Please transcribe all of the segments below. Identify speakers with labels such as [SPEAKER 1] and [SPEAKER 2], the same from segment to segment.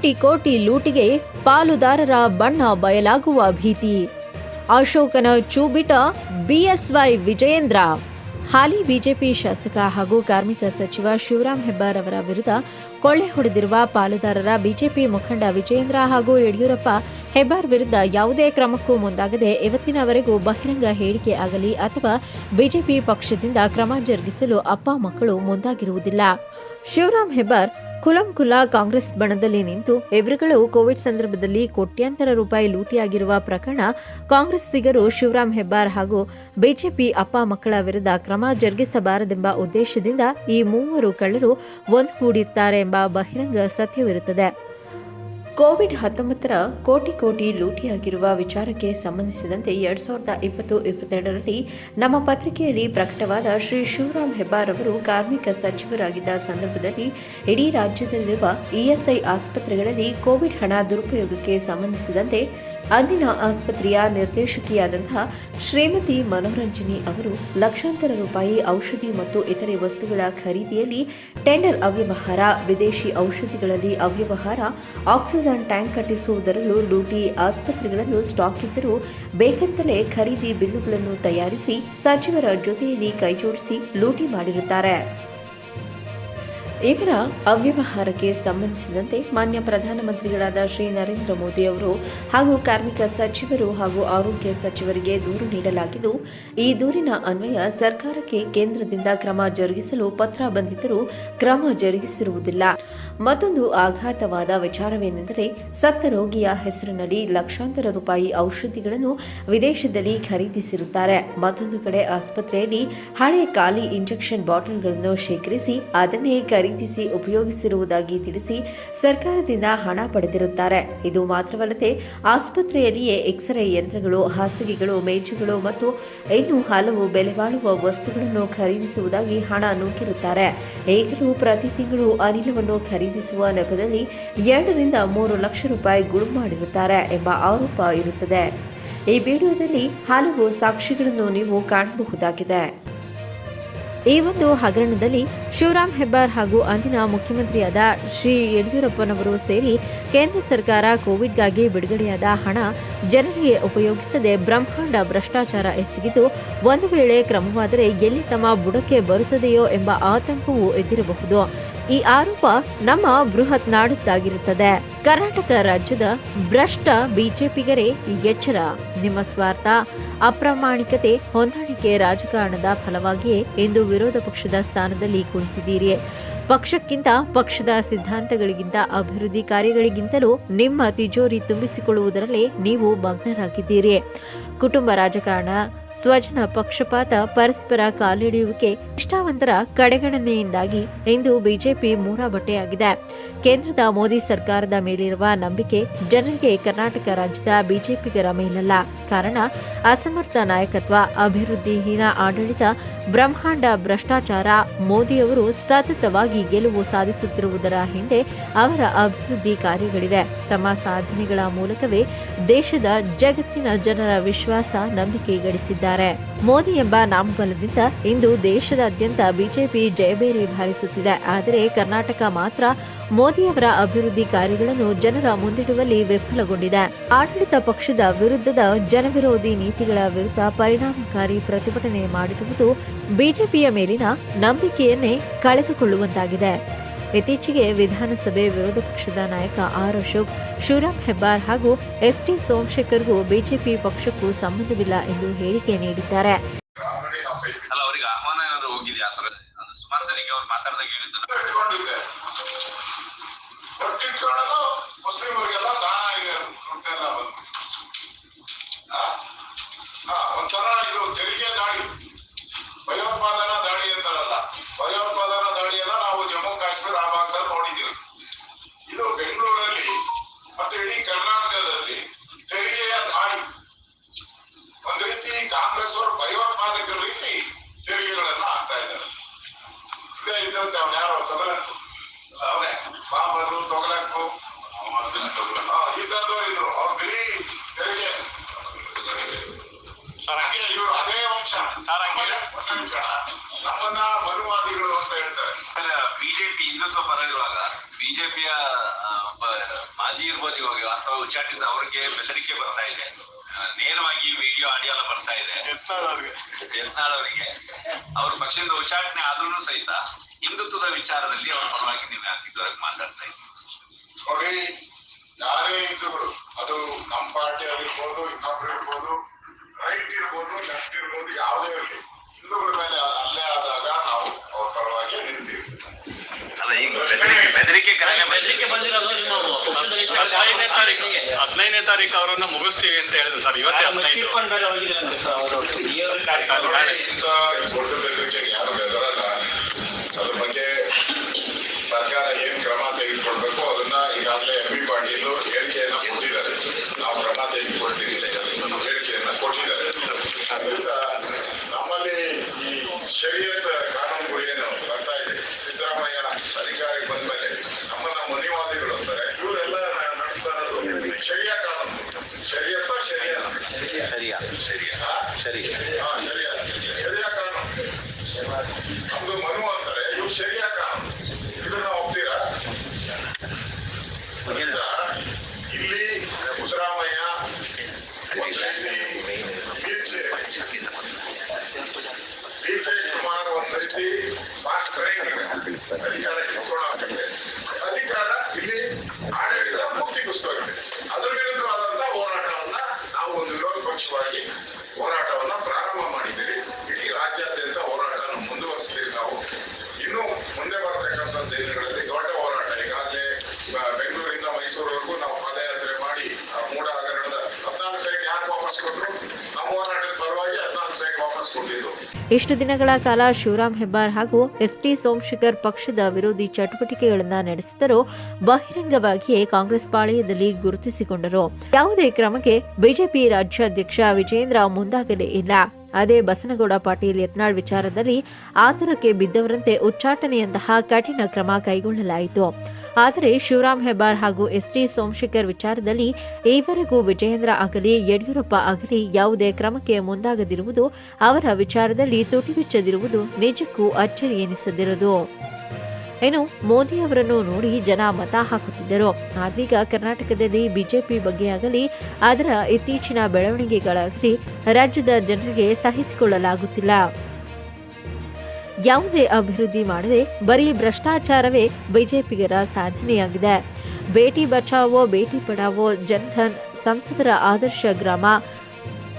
[SPEAKER 1] ಕೋಟಿ ಕೋಟಿ ಲೂಟಿಗೆ ಪಾಲುದಾರರ ಬಣ್ಣ ಬಯಲಾಗುವ ಭೀತಿ. ಅಶೋಕನ ಚೂಬಿಟ ಬಿಎಸ್ವೈ ವಿಜಯೇಂದ್ರ. ಹಾಲಿ ಬಿಜೆಪಿ ಶಾಸಕ ಹಾಗೂ ಕಾರ್ಮಿಕ ಸಚಿವ ಶಿವರಾಮ್ ಹೆಬ್ಬಾರ್ ಅವರ ವಿರುದ್ಧ ಕೊಳ್ಳೆ ಹೊಡೆದಿರುವ ಪಾಲುದಾರರ ಬಿಜೆಪಿ ಮುಖಂಡ ವಿಜಯೇಂದ್ರ ಹಾಗೂ ಯಡಿಯೂರಪ್ಪ ಹೆಬ್ಬಾರ್ ವಿರುದ್ಧ ಯಾವುದೇ ಕ್ರಮಕ್ಕೂ ಮುಂದಾಗದೆ ಇವತ್ತಿನವರೆಗೂ ಬಹಿರಂಗ ಹೇಳಿಕೆ ಆಗಲಿ ಅಥವಾ ಬಿಜೆಪಿ ಪಕ್ಷದಿಂದ ಕ್ರಮ ಜರುಗಿಸಲು ಅಪ್ಪ ಮಕ್ಕಳು ಮುಂದಾಗಿರುವುದಿಲ್ಲ. ಶಿವರಾಮ್ ಹೆಬ್ಬಾರ್ ಕುಲಂಕುಲ ಕಾಂಗ್ರೆಸ್ ಬಣದಲ್ಲಿ ನಿಂತು ಇವರುಗಳು ಕೋವಿಡ್ ಸಂದರ್ಭದಲ್ಲಿ ಕೋಟ್ಯಾಂತರ ರೂಪಾಯಿ ಲೂಟಿಯಾಗಿರುವ ಪ್ರಕರಣ ಕಾಂಗ್ರೆಸ್ಸಿಗರು ಶಿವರಾಮ್ ಹೆಬ್ಬಾರ್ ಹಾಗೂ ಬಿಜೆಪಿ ಅಪ್ಪ ಮಕ್ಕಳ ವಿರುದ್ಧ ಕ್ರಮ ಜರುಗಿಸಬಾರದೆಂಬ ಉದ್ದೇಶದಿಂದ ಈ ಮೂವರು ಕಳ್ಳರು ಒಂದುಗೂಡಿರ್ತಾರೆ ಎಂಬ ಬಹಿರಂಗ ಸತ್ಯವಿರುತ್ತದೆ. ಕೋವಿಡ್ ಹತ್ತೊಂಬತ್ತರ ಕೋಟಿ ಕೋಟಿ ಲೂಟಿಯಾಗಿರುವ ವಿಚಾರಕ್ಕೆ ಸಂಬಂಧಿಸಿದಂತೆ ಎರಡ್ ಸಾವಿರದ ಇಪ್ಪತ್ತು, ಇಪ್ಪತ್ತೆರಡರಲ್ಲಿ ನಮ್ಮ ಪತ್ರಿಕೆಯಲ್ಲಿ ಪ್ರಕಟವಾದ ಶ್ರೀ ಶಿವರಾಮ್ ಹೆಬ್ಬಾರ್ ಅವರು ಕಾರ್ಮಿಕ ಸಚಿವರಾಗಿದ್ದ ಸಂದರ್ಭದಲ್ಲಿ ಇಡೀ ರಾಜ್ಯದಲ್ಲಿರುವ ಇಎಸ್ಐ ಆಸ್ಪತ್ರೆಗಳಲ್ಲಿ ಕೋವಿಡ್ ಹಣ ದುರುಪಯೋಗಕ್ಕೆ ಸಂಬಂಧಿಸಿದಂತೆ ಅಂದಿನ ಆಸ್ಪತ್ರೆಯ ನಿರ್ದೇಶಕಿಯಾದಂತಹ ಶ್ರೀಮತಿ ಮನೋರಂಜನಿ ಅವರು ಲಕ್ಷಾಂತರ ರೂಪಾಯಿ ಔಷಧಿ ಮತ್ತು ಇತರೆ ವಸ್ತುಗಳ ಖರೀದಿಯಲ್ಲಿ ಟೆಂಡರ್ ಅವ್ಯವಹಾರ, ವಿದೇಶಿ ಔಷಧಿಗಳಲ್ಲಿ ಅವ್ಯವಹಾರ, ಆಕ್ಸಿಜನ್ ಟ್ಯಾಂಕ್ ಕಟ್ಟಿಸುವುದರಲ್ಲೂ ಲೂಟಿ, ಆಸ್ಪತ್ರೆಗಳನ್ನು ಸ್ಟಾಕ್ ಇದ್ದರೂ ಬೇಕಂತಲೇ ಖರೀದಿ ಬಿಲ್ಲುಗಳನ್ನು ತಯಾರಿಸಿ ಸಚಿವರ ಜೊತೆಯಲ್ಲಿ ಕೈಜೋಡಿಸಿ ಲೂಟಿ ಮಾಡಿರುತ್ತಾರೆ. ಇವರ ಅವ್ಯವಹಾರಕ್ಕೆ ಸಂಬಂಧಿಸಿದಂತೆ ಮಾನ್ಯ ಪ್ರಧಾನಮಂತ್ರಿಗಳಾದ ಶ್ರೀ ನರೇಂದ್ರ ಮೋದಿ ಅವರು ಹಾಗೂ ಕಾರ್ಮಿಕ ಸಚಿವರು ಹಾಗೂ ಆರೋಗ್ಯ ಸಚಿವರಿಗೆ ದೂರು ನೀಡಲಾಗಿದ್ದು, ಈ ದೂರಿನ ಅನ್ವಯ ಸರ್ಕಾರಕ್ಕೆ ಕೇಂದ್ರದಿಂದ ಕ್ರಮ ಜರುಗಿಸಲು ಪತ್ರ ಬಂದಿದ್ದರೂ ಕ್ರಮ ಜರುಗಿಸಿರುವುದಿಲ್ಲ. ಮತ್ತೊಂದು ಆಘಾತವಾದ ವಿಚಾರವೇನೆಂದರೆ, ಸತ್ತ ರೋಗಿಯ ಹೆಸರಿನಲ್ಲಿ ಲಕ್ಷಾಂತರ ರೂಪಾಯಿ ಔಷಧಿಗಳನ್ನು ವಿದೇಶದಲ್ಲಿ ಖರೀದಿಸಿರುತ್ತಾರೆ. ಮತ್ತೊಂದು ಕಡೆ ಆಸ್ಪತ್ರೆಯಲ್ಲಿ ಹಳೆ ಖಾಲಿ ಇಂಜೆಕ್ಷನ್ ಬಾಟಲ್ಗಳನ್ನು ಶೇಖರಿಸಿ ಅದನ್ನೇ ಖರೀದಿಸಿ ಉಪಯೋಗಿಸಿರುವುದಾಗಿ ತಿಳಿಸಿ ಸರ್ಕಾರದಿಂದ ಹಣ ಪಡೆದಿರುತ್ತಾರೆ. ಇದು ಮಾತ್ರವಲ್ಲದೆ ಆಸ್ಪತ್ರೆಯಲ್ಲಿಯೇ ಎಕ್ಸ್ರೇ ಯಂತ್ರಗಳು, ಹಾಸಿಗೆಗಳು, ಮೇಜುಗಳು ಮತ್ತು ಇನ್ನು ಹಲವು ಬೆಲೆ ಬಾಳುವ ವಸ್ತುಗಳನ್ನು ಖರೀದಿಸುವುದಾಗಿ ಹಣ ನೂಕಿರುತ್ತಾರೆ ಈಗಲೂ ಪ್ರತಿ ತಿಂಗಳು ಅನಿಲವನ್ನು ಖರೀದಿಸುವ ನೆಪದಲ್ಲಿ ಎರಡರಿಂದ ಮೂರು ಲಕ್ಷ ರೂಪಾಯಿ ಗುಳು ಮಾಡಿರುತ್ತಾರೆ ಎಂಬ ಆರೋಪ ಇರುತ್ತದೆ. ಈ ವಿಡಿಯೋದಲ್ಲಿ ಹಲವು ಸಾಕ್ಷಿಗಳನ್ನು ನೀವು ಕಾಣಬಹುದಾಗಿದೆ. ಈ ಒಂದು ಹಗರಣದಲ್ಲಿ ಶಿವರಾಮ್ ಹೆಬ್ಬಾರ್ ಹಾಗೂ ಅಂದಿನ ಮುಖ್ಯಮಂತ್ರಿಯಾದ ಶ್ರೀ ಯಡಿಯೂರಪ್ಪನವರು ಸೇರಿ ಕೇಂದ್ರ ಸರ್ಕಾರ ಕೋವಿಡ್ಗಾಗಿ ಬಿಡುಗಡೆಯಾದ ಹಣ ಜನರಿಗೆ ಉಪಯೋಗಿಸದೆ ಬ್ರಹ್ಮಾಂಡ ಭ್ರಷ್ಟಾಚಾರ ಎಸಗಿದ್ದು, ಒಂದು ವೇಳೆ ಕ್ರಮವಾದರೆ ಎಲ್ಲಿ ತಮ್ಮ ಬುಡಕ್ಕೆ ಬರುತ್ತದೆಯೋ ಎಂಬ ಆತಂಕವೂ ಎದ್ದಿರಬಹುದು. ಈ ಆರೋಪ ನಮ್ಮ ಬೃಹತ್ ನಾಡುತ್ತಾಗಿರುತ್ತದೆ ಕರ್ನಾಟಕ ರಾಜ್ಯದ ಭ್ರಷ್ಟ ಬಿಜೆಪಿಗರೇ ಎಚ್ಚರ. ನಿಮ್ಮ ಸ್ವಾರ್ಥ, ಅಪ್ರಾಮಾಣಿಕತೆ, ಹೊಂದಾಣಿಕೆ ರಾಜಕಾರಣದ ಫಲವಾಗಿಯೇ ಇಂದು ವಿರೋಧ ಪಕ್ಷದ ಸ್ಥಾನದಲ್ಲಿ ಕುಳಿತಿದ್ದೀರಿ. ಪಕ್ಷಕ್ಕಿಂತ ಪಕ್ಷದ ಸಿದ್ಧಾಂತಗಳಿಗಿಂತ ಅಭಿವೃದ್ಧಿ ಕಾರ್ಯಗಳಿಗಿಂತಲೂ ನಿಮ್ಮ ತಿಜೋರಿ ತುಂಬಿಸಿಕೊಳ್ಳುವುದರಲ್ಲಿ ನೀವು ಮಗ್ನರಾಗಿದ್ದೀರಿ ಕುಟುಂಬ ರಾಜಕಾರಣ ಸ್ವಜನ ಪಕ್ಷಪಾತ ಪರಸ್ಪರ ಕಾಲಿಡಿಯುವಿಕೆ ನಿಷ್ಠಾವಂತರ ಕಡೆಗಣನೆಯಿಂದಾಗಿ ಇಂದು ಬಿಜೆಪಿ ಮೂರಾಬಟ್ಟೆಯಾಗಿದೆ ಕೇಂದ್ರದ ಮೋದಿ ಸರ್ಕಾರದ ಮೇಲಿರುವ ನಂಬಿಕೆ ಜನರಿಗೆ ಕರ್ನಾಟಕ ರಾಜ್ಯದ ಬಿಜೆಪಿಗರ ಮೇಲಲ್ಲ ಕಾರಣ, ಅಸಮರ್ಥ ನಾಯಕತ್ವ, ಅಭಿವೃದ್ಧಿಹೀನ ಆಡಳಿತ, ಬ್ರಹ್ಮಾಂಡ ಭ್ರಷ್ಟಾಚಾರ, ಮೋದಿಯವರು ಸತತವಾಗಿ ಗೆಲುವು ಸಾಧಿಸುತ್ತಿರುವುದರ ಹಿಂದೆ ಅವರ ಅಭಿವೃದ್ಧಿ ಕಾರ್ಯಗಳಿವೆ. ತಮ್ಮ ಸಾಧನೆಗಳ ಮೂಲಕವೇ ದೇಶದ ಜಗತ್ತಿನ ಜನರ ವಿಶ್ವಾಸ ನಂಬಿಕೆ ಗಳಿಸಿದ್ದಾರೆ ಮೋದಿ ಎಂಬ ನಾಮಬಲದಿಂದ ಇಂದು ದೇಶದಾದ್ಯಂತ ಬಿಜೆಪಿ ಜಯಬೇರಿ ಭಾರಿಸುತ್ತಿದೆ ಆದರೆ ಕರ್ನಾಟಕ ಮಾತ್ರ ಮೋದಿಯವರ ಅಭಿವೃದ್ಧಿ ಕಾರ್ಯಗಳನ್ನು ಜನರ ಮುಂದಿಡುವಲ್ಲಿ ವಿಫಲಗೊಂಡಿದೆ. ಆಡಳಿತ ಪಕ್ಷದ ವಿರುದ್ಧದ ಜನವಿರೋಧಿ ನೀತಿಗಳ ವಿರುದ್ಧ ಪರಿಣಾಮಕಾರಿ ಪ್ರತಿಭಟನೆ ಮಾಡಿರುವುದು ಬಿಜೆಪಿಯ ಮೇಲಿನ ನಂಬಿಕೆಯನ್ನೇ ಕಳೆದುಕೊಳ್ಳುವಂತಾಗಿದೆ. ಇತ್ತೀಚೆಗೆ ವಿಧಾನಸಭೆ ವಿರೋಧ ಪಕ್ಷದ ನಾಯಕ ಆರ್ ಅಶೋಕ್, ಶಿವರಾಮ್ ಹೆಬ್ಬಾರ್ ಹಾಗೂ ಎಸ್ಟಿ ಸೋಮಶೇಖರ್ಗೂ ಬಿಜೆಪಿ ಪಕ್ಷಕ್ಕೂ ಸಂಬಂಧವಿಲ್ಲ ಎಂದು ಹೇಳಿಕೆ ನೀಡಿದ್ದಾರೆ.
[SPEAKER 2] ವಂಶ. ಮನುವಾದಿಗಳು ಅಂತ ಹೇಳ್ತಾರೆ.
[SPEAKER 3] ಬಿಜೆಪಿ ಹಿಂದುತ್ವ ಪರ ಇರುವಾಗ ಬಿಜೆಪಿಯ ಮಾಜಿ ಇರ್ಬೋದು ಇವಾಗ ಅಥವಾ ಉಚ್ಚಾಟಿತ ಅವ್ರಿಗೆ ಬೆದರಿಕೆ ಬರ್ತಾ ಇದೆ. ನೇರವಾಗಿ ವಿಡಿಯೋ ಆಡಿಯೋ ಎಲ್ಲ ಬರ್ತಾ ಇದೆ. ಯತ್ನಾಳ್ ಅವರಿಗೆ ಅವ್ರ ಪಕ್ಷದಿಂದ ಉಚ್ಚಾಟನೆ ಆದ್ರೂ ಸಹಿತ ಹಿಂದುತ್ವದ ವಿಚಾರದಲ್ಲಿ ಅವ್ರ ಪರವಾಗಿ ನೀವು ಯಾಕೆ ಇದುವರೆಗೆ ಮಾತಾಡ್ತಾ ಇದ್ದೀವಿ
[SPEAKER 2] ನೋಡಿ ಯಾರೇ ಹಿಂದೂಗಳು ಅದು ನಮ್ಮ ಪಾರ್ಟಿ ಇರ್ಬೋದು ಇನ್ನೊಬ್ರು ಇರ್ಬೋದು ರೈಟ್ ಇರ್ಬೋದು ಲೆಫ್ಟ್ ಇರ್ಬೋದು ಯಾವುದೇ ಇರಲಿ ಹಿಂದೂಗಳ ಮೇಲೆ ಅಲ್ಲೇ ಆದಾಗ ನಾವು ಅವ್ರ ಪರವಾಗಿ ನಿಲ್ತೀವಿ
[SPEAKER 3] ಅಲ್ಲ ಈಗ ಬೆದರಿಕೆ ಬೆದರಿಕೆ ಕರೆಗೆ
[SPEAKER 4] ಬೆದರಿಕೆ ಬಂದಿರೋದು ನಿಮ್ಮ ಪಕ್ಷದಲ್ಲಿ
[SPEAKER 5] ಹದಿನೈದನೇ ತಾರೀಕು ಹದಿನೈದನೇ ತಾರೀಕು ಅವರನ್ನ ಮುಗಿಸ್ತೀವಿ ಅಂತ ಹೇಳಿದ್ರು ಸರ್. ಇವತ್ತೇ ಹದಿನೈದು.
[SPEAKER 2] sería ವಾಪಸ್
[SPEAKER 1] ಇಷ್ಟು ದಿನಗಳ ಕಾಲ ಶಿವರಾಮ್ ಹೆಬ್ಬಾರ್ ಹಾಗೂ ಎಸ್ಟಿ ಸೋಮಶೇಖರ್ ಪಕ್ಷದ ವಿರೋಧಿ ಚಟುವಟಿಕೆಗಳನ್ನು ನಡೆಸಿದರೂ ಬಹಿರಂಗವಾಗಿಯೇ ಕಾಂಗ್ರೆಸ್ ಪಾಳೆಯದಲ್ಲಿ ಗುರುತಿಸಿಕೊಂಡರು. ಯಾವುದೇ ಕ್ರಮಕ್ಕೆ ಬಿಜೆಪಿ ರಾಜ್ಯಾಧ್ಯಕ್ಷ ವಿಜೇಂದ್ರ ಮುಂದಾಗಲೇ ಇಲ್ಲ. ಅದೇ ಬಸನಗೌಡ ಪಾಟೀಲ್ ಯತ್ನಾಳ್ ವಿಚಾರದಲ್ಲಿ ಆತುರಕ್ಕೆ ಬಿದ್ದವರಂತೆ ಉಚ್ಚಾಟನೆಯಂತಹ ಕಠಿಣ ಕ್ರಮ ಕೈಗೊಳ್ಳಲಾಯಿತು. ಆದರೆ ಶಿವರಾಮ್ ಹೆಬ್ಬಾರ್ ಹಾಗೂ ಎಸ್ಟಿ ಸೋಮಶೇಖರ್ ವಿಚಾರದಲ್ಲಿ ಈವರೆಗೂ ವಿಜಯೇಂದ್ರ ಆಗಲಿ, ಯಡಿಯೂರಪ್ಪ ಆಗಲಿ ಯಾವುದೇ ಕ್ರಮಕ್ಕೆ ಮುಂದಾಗದಿರುವುದು ಅವರ ವಿಚಾರದಲ್ಲಿ ತುಟಿಬಿಚ್ಚದಿರುವುದು ನಿಜಕ್ಕೂ ಅಚ್ಚರಿ ಎನಿಸದಿರದು ಇನ್ನು ಮೋದಿ ಅವರನ್ನು ನೋಡಿ ಜನ ಮತ ಹಾಕುತ್ತಿದ್ದರು. ಆದ್ರೀಗ ಕರ್ನಾಟಕದಲ್ಲಿ ಬಿಜೆಪಿ ಬಗ್ಗೆ ಆಗಲಿ, ಅದರ ಇತ್ತೀಚಿನ ಬೆಳವಣಿಗೆಗಳಾಗಲಿ ರಾಜ್ಯದ ಜನರಿಗೆ ಸಹಿಸಿಕೊಳ್ಳಲಾಗುತ್ತಿಲ್ಲ. ಯಾವುದೇ ಅಭಿವೃದ್ಧಿ ಮಾಡದೆ ಬರೀ ಭ್ರಷ್ಟಾಚಾರವೇ ಬಿಜೆಪಿಗರ ಸಾಧನೆಯಾಗಿದೆ. ಬೇಟಿ ಬಚಾವೋ, ಬೇಟಿ ಪಡಾವೋ, ಜನ್ಧನ್ ಸಂಸದರ ಆದರ್ಶ ಗ್ರಾಮ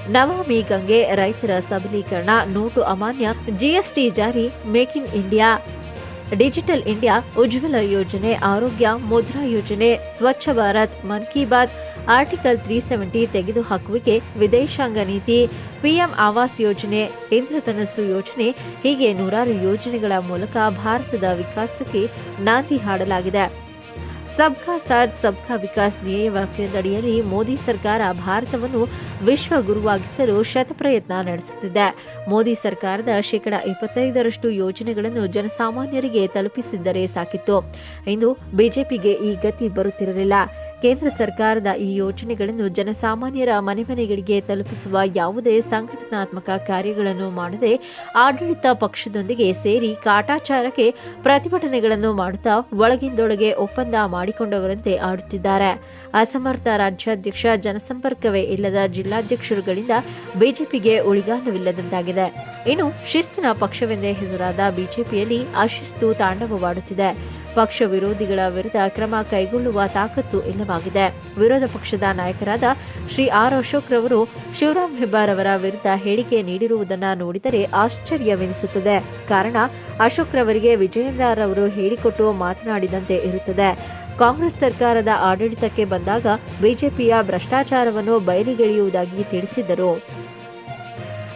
[SPEAKER 1] ನವಮಿ ಗಂಗೆ ರೈತರ ಸಬಲೀಕರಣ, ನೋಟು ಅಮಾನ್ಯ, ಜಿಎಸ್ಟಿ ಜಾರಿ, make in India. Digital India Ujjwala Yojana, ಆರೋಗ್ಯ, Mudra Yojana, Swachh Bharat, Mann Ki Baat, article three seventy ತೆಗೆದುಹಾಕುವಿಕೆ, ವಿದೇಶಾಂಗ ನೀತಿ, ಪಿಎಂ ಆವಾಸ್ ಯೋಜನೆ ಇಂದ್ರಧನಸ್ಸು ಯೋಜನೆ, ಹೀಗೆ ನೂರಾರು ಯೋಜನೆಗಳ ಮೂಲಕ ಭಾರತದ ವಿಕಾಸಕ್ಕೆ ನಾಂದಿ ಹಾಡಲಾಗಿದೆ. ಸಬ್ಕಾ ಸಾಥ್, ಸಬ್ಕಾ ವಿಕಾಸ್ ಧ್ಯೇಯ ವಾಕ್ಯದಡಿಯಲ್ಲಿ ಮೋದಿ ಸರ್ಕಾರ ಭಾರತವನ್ನು ವಿಶ್ವ ಗುರುವಾಗಿಸಲು ಶತಪ್ರಯತ್ನ ನಡೆಸುತ್ತಿದೆ. ಮೋದಿ ಸರ್ಕಾರದ ಶೇಕಡ ಇಪ್ಪತ್ತೈದರಷ್ಟು ಯೋಜನೆಗಳನ್ನು ಜನಸಾಮಾನ್ಯರಿಗೆ ತಲುಪಿಸಿದ್ದರೆ ಸಾಕಿತ್ತು. ಇಂದು ಬಿಜೆಪಿಗೆ ಈ ಗತಿ ಬರುತ್ತಿರಲಿಲ್ಲ. ಕೇಂದ್ರ ಸರ್ಕಾರದ ಈ ಯೋಜನೆಗಳನ್ನು ಜನಸಾಮಾನ್ಯರ ಮನೆ ಮನೆಗಳಿಗೆ ತಲುಪಿಸುವ ಯಾವುದೇ ಸಂಘಟನಾತ್ಮಕ ಕಾರ್ಯಗಳನ್ನು ಮಾಡದೆ ಆಡಳಿತ ಪಕ್ಷದೊಂದಿಗೆ ಸೇರಿ ಕಾಟಾಚಾರಕ್ಕೆ ಪ್ರತಿಭಟನೆಗಳನ್ನು ಮಾಡುತ್ತಾ ಒಳಗಿಂದೊಳಗೆ ಒಪ್ಪಂದ ಮಾಡಿಕೊಂಡವರಂತೆ ಆಡುತ್ತಿದ್ದಾರೆ. ಅಸಮರ್ಥ ರಾಜ್ಯಾಧ್ಯಕ್ಷ ಜನಸಂಪರ್ಕವೇ ಇಲ್ಲದ ಜಿಲ್ಲಾಧ್ಯಕ್ಷರುಗಳಿಂದ ಬಿಜೆಪಿಗೆ ಉಳಿಗಾಲವಿಲ್ಲದಂತಾಗಿದೆ. ಇನ್ನು ಶಿಸ್ತಿನ ಪಕ್ಷವೆಂದೇ ಹೆಸರಾದ ಬಿಜೆಪಿಯಲ್ಲಿ ಅಶಿಸ್ತು ತಾಂಡವವಾಡುತ್ತಿದೆ. ಪಕ್ಷ ವಿರೋಧಿಗಳ ವಿರುದ್ಧ ಕ್ರಮ ಕೈಗೊಳ್ಳುವ ತಾಕತ್ತು ಇಲ್ಲವಾಗಿದೆ. ವಿರೋಧ ಪಕ್ಷದ ನಾಯಕರಾದ ಶ್ರೀ ಆರ್ ಅಶೋಕ್ ರವರು ಶಿವರಾಮ್ ಹೆಬ್ಬಾರ್ ಅವರ ವಿರುದ್ಧ ಹೇಳಿಕೆ ನೀಡಿರುವುದನ್ನು ನೋಡಿದರೆ ಆಶ್ಚರ್ಯವೆನಿಸುತ್ತದೆ. ಕಾರಣ, ಅಶೋಕ್ ರವರಿಗೆ ವಿಜಯೇಂದ್ರರವರು ಹೇಳಿಕೊಟ್ಟು ಮಾತನಾಡಿದಂತೆ ಇರುತ್ತದೆ. ಕಾಂಗ್ರೆಸ್ ಸರ್ಕಾರದ ಆಡಳಿತಕ್ಕೆ ಬಂದಾಗ ಬಿಜೆಪಿಯ ಭ್ರಷ್ಟಾಚಾರವನ್ನು ಬಯಲಿಗೆಳೆಯುವುದಾಗಿ ತಿಳಿಸಿದರು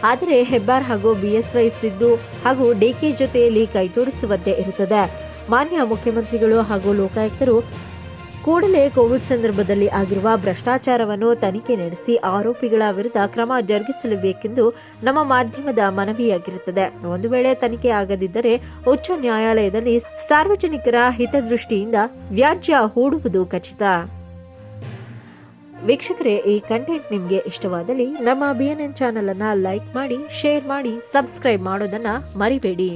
[SPEAKER 1] ಆದರೆ ಹೆಬ್ಬಾರ್ ಹಾಗೂ ಬಿಎಸ್ವೈ ಸಿದ್ದು ಹಾಗೂ ಡಿಕೆ ಜೊತೆಯಲ್ಲಿ ಕೈಜೋಡಿಸುವಂತೆ ಇರುತ್ತದೆ. ಮಾನ್ಯ ಮುಖ್ಯಮಂತ್ರಿಗಳು ಹಾಗೂ ಲೋಕಾಯುಕ್ತರು ಕೂಡಲೇ ಕೋವಿಡ್ ಸಂದರ್ಭದಲ್ಲಿ ಆಗಿರುವ ಭ್ರಷ್ಟಾಚಾರವನ್ನು ತನಿಖೆ ನಡೆಸಿ ಆರೋಪಿಗಳ ವಿರುದ್ಧ ಕ್ರಮ ಜರುಗಿಸಲೇಬೇಕೆಂದು ನಮ್ಮ ಮಾಧ್ಯಮದ ಮನವಿಯಾಗಿರುತ್ತದೆ. ಒಂದು ವೇಳೆ ತನಿಖೆ ಆಗದಿದ್ದರೆ ಉಚ್ಚ ನ್ಯಾಯಾಲಯದಲ್ಲಿ ಸಾರ್ವಜನಿಕರ ಹಿತದೃಷ್ಟಿಯಿಂದ ವ್ಯಾಜ್ಯ ಹೂಡುವುದು ಖಚಿತ. ವೀಕ್ಷಕರೇ, ಈ ಕಂಟೆಂಟ್ ನಿಮಗೆ ಇಷ್ಟವಾದಲ್ಲಿ ನಮ್ಮ ಬಿ ಎನ್ ಎನ್ ಚಾನಲ್ ಅನ್ನ ಲೈಕ್ ಮಾಡಿ, ಶೇರ್ ಮಾಡಿ, ಸಬ್ಸ್ಕ್ರೈಬ್ ಮಾಡೋದನ್ನ ಮರಿಬೇಡಿ.